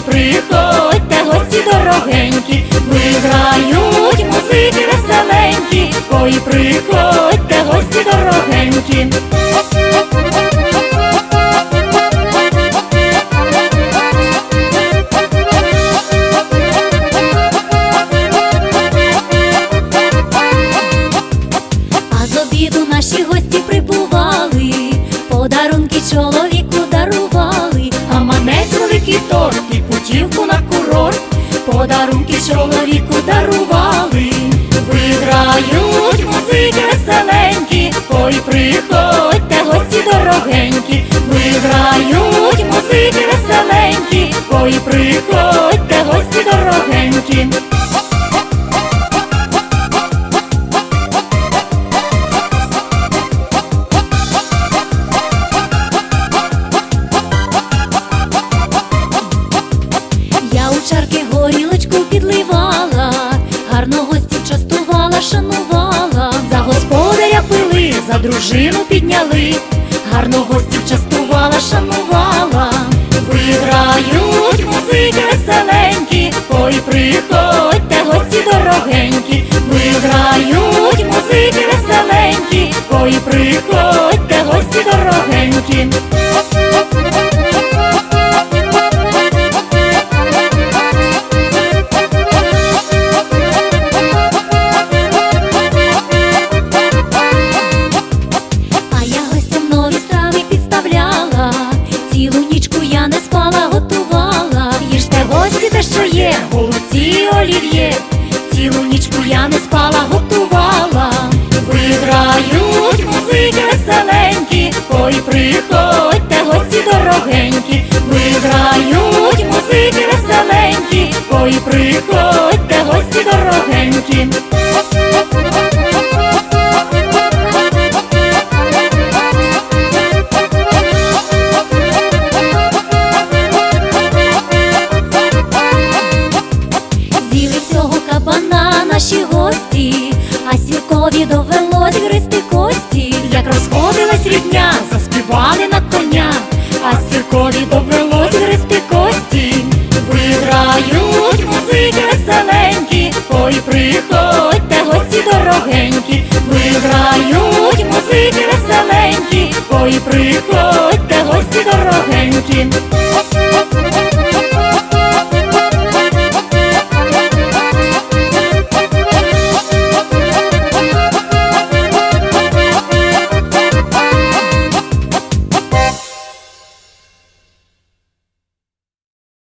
приходьте, гості дорогенькі, виграють музики веселенькі, ой, приходьте, гості дорогенькі. А з обіду наші гості прибували, подарунки чоловіку дарували, а манець великий торт і путівку на курорт, подарунки чоловіку дарували, виграють музики веселенькі, ой, приходьте, гості дорогенькі, виграють музики веселенькі, ой, приходьте, гості дорогенькі. Дружину підняли, гарно гостів частувала, шанувала, виграють музики веселенькі, ой, приходьте, гості дорогенькі, виграють музики веселенькі, ой, приходьте, гості дорогенькі. Олів'є, цілу нічку я не спала, готувала. Виграють музики веселенькі, ой, приходьте, гості дорогенькі, виграють музики веселенькі, ой, приходьте, гості дорогенькі. Сіркові довелось гристи кості. Як розходилась рідня, заспівали на коня, а сіркові довелось гристи кості. Виграють музики веселенькі, ой, приходьте, гості дорогенькі, виграють музики веселенькі, ой, приходьте, гості дорогенькі.